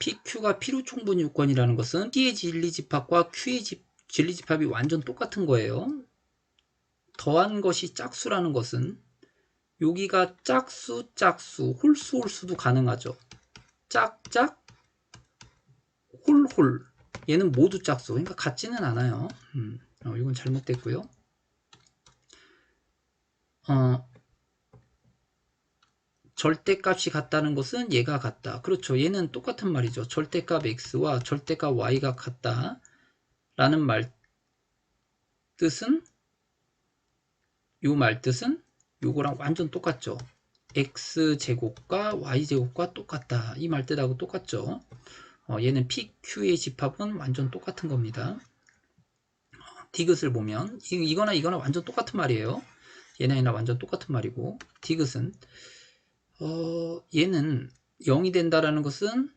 PQ가 필요 충분 요건이라는 것은 P의 진리집합과 Q의 집- 진리집합이 완전 똑같은 거예요. 더한 것이 짝수라는 것은 여기가 짝수, 짝수, 홀수, 홀수도 가능하죠. 짝 짝, 홀 홀. 얘는 모두 짝수. 그러니까 같지는 않아요. 음, 어, 이건 잘못됐고요. 어, 절대값이 같다는 것은 얘가 같다. 그렇죠. 얘는 똑같은 말이죠. 절대값 x와 절대값 y가 같다. 라는 말 뜻은 요 말 뜻은 요거랑 완전 똑같죠. x제곱과 y제곱과 똑같다. 이 말 뜻하고 똑같죠. 어, 얘는 PQ의 집합은 완전 똑같은 겁니다. 디귿을 보면 이, 이거나 이거나 완전 똑같은 말이에요. 얘나 완전 똑같은 말이고 디귿은 어, 얘는 0이 된다라는 것은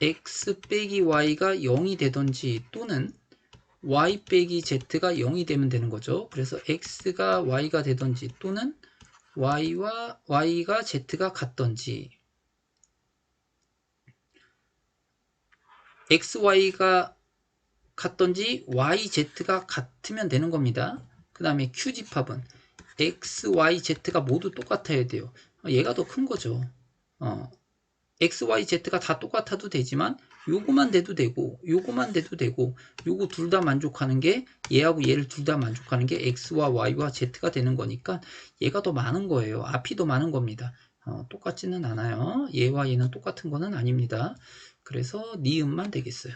x 빼기 y가 0이 되던지 또는 y 빼기 z가 0이 되면 되는 거죠. 그래서 x가 y가 되던지 또는 y와 y가 z가 같던지 xy가 같던지 yz가 같으면 되는 겁니다. 그 다음에 q집합은 x, y, z가 모두 똑같아야 돼요. 어, 얘가 더 큰 거죠. 어, x, y, z가 다 똑같아도 되지만 요거만 돼도 되고 요거만 돼도 되고 요거 둘 다 만족하는 게 얘하고 얘를 둘 다 만족하는 게 x와 y와 z가 되는 거니까 얘가 더 많은 거예요. 앞이 더 많은 겁니다. 어, 똑같지는 않아요. 얘와 얘는 똑같은 거는 아닙니다. 그래서 니은만 되겠어요.